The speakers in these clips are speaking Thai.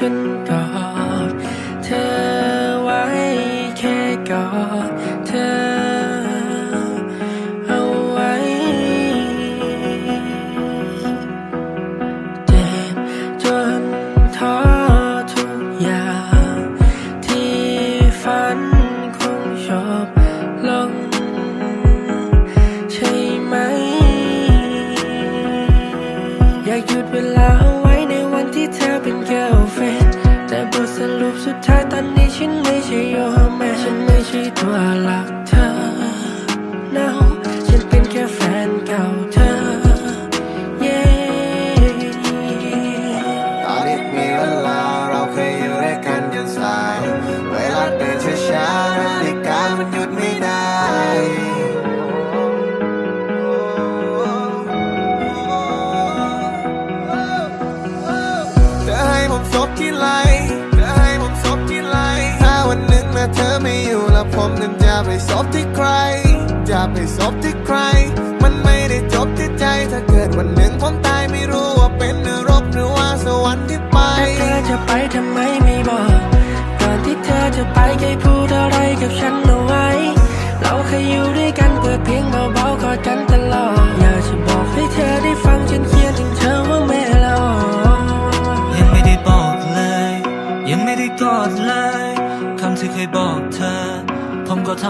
ฉั นั้นจ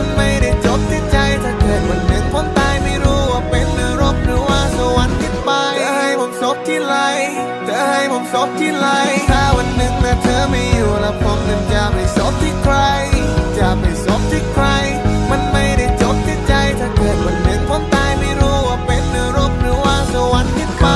มันไม่ได้จบที่ใจถ้าเกิดวันหนึ่งผมตายไม่รู้ว่าเป็นนรกหรือว่าสวรรค์ที่ไปเธอให้ผมซบที่ไหลเธอให้ผมซบที่ไหลถ้าวันหนึ่งแม้เธอไม่อยู่แล้วผมนั้นจะไปซบที่ใคร จะไปซบที่ใคร มันไม่ได้จบที่ใจถ้าเกิดวันหนึ่งผมตายไม่รู้ว่าเป็นนรกหรือว่าสวรรค์ที่ไป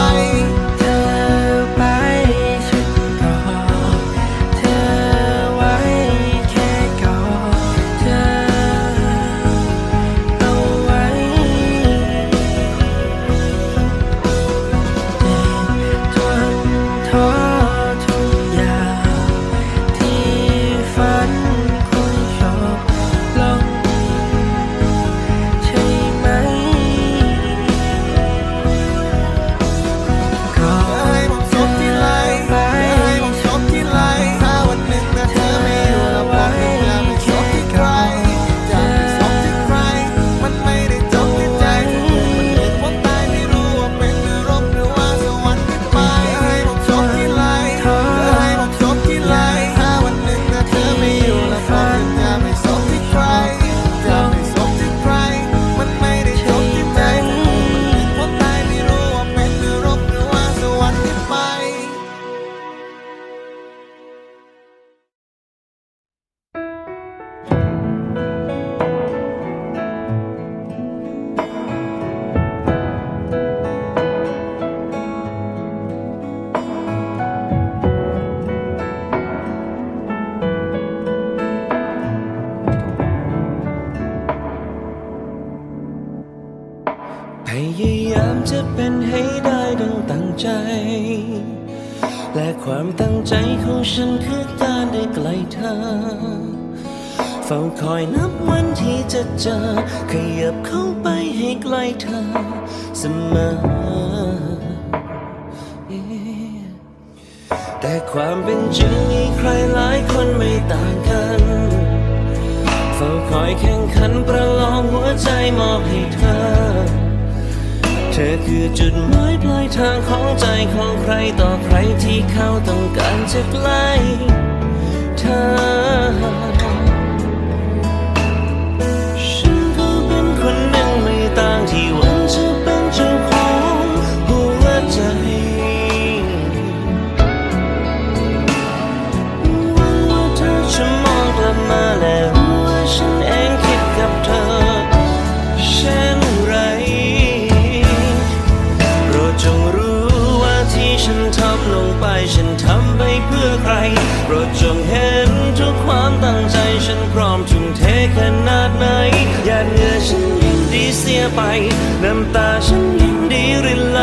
การได้ใกลเธอ เฝ้าคอยนับวันที่จะเจอ ขยับเข้าไปให้ใกล้เธอเสมอ แต่ความเป็นจริงมีใครหลายคนไม่ต่างกัน เฝ้าคอยแข่งขันประลองหัวใจมอบให้เธอ คือจุดหมายปลายทางของใจของใครต่อใครที่เขาต้องการจะใกล้เธอ เหงื่อฉันยิ่งดีเสียไป น้ำตาฉันยิ่งดีรินไหล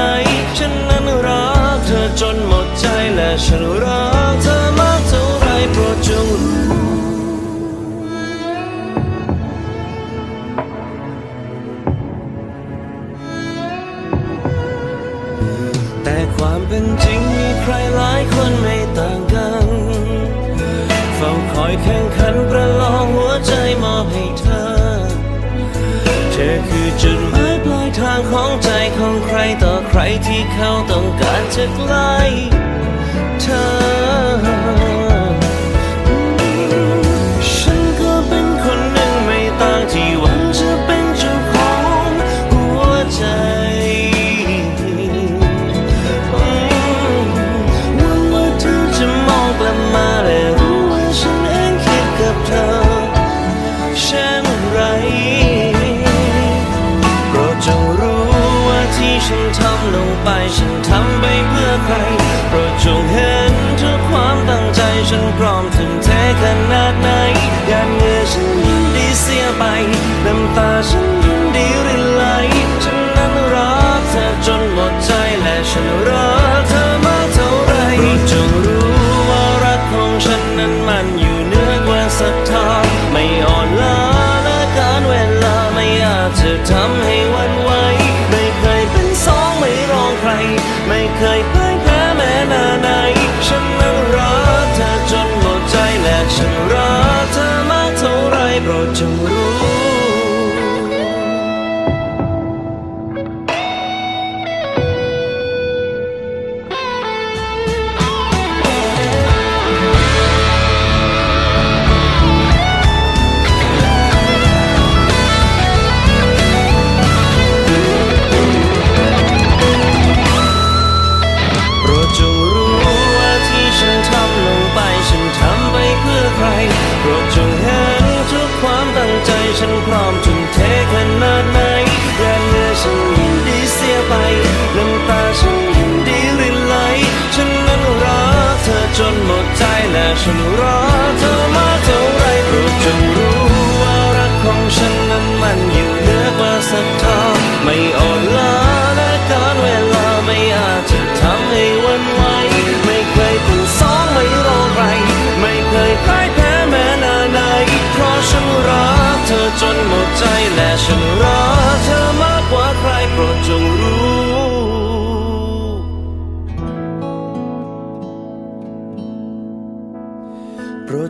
ฉันนั้นรักเธอจนหมดใจและฉันรักเธอมากเท่าไรโปรดจงรู้แต่ความเป็นจริงมีใครหลายคนไม่ต่างกัน เฝ้าคอยแข่งขันประลองหัวใจมอบให้เธอ ธอคือจุดหมายปลายทางของใจของใครต่อใครที่เขาต้องการจะใกล้เธอ 可以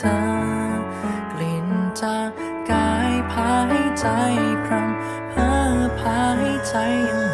ธอกลิ่นจากกายพาให้ใจพรำเพ้อพาให้ใจยัง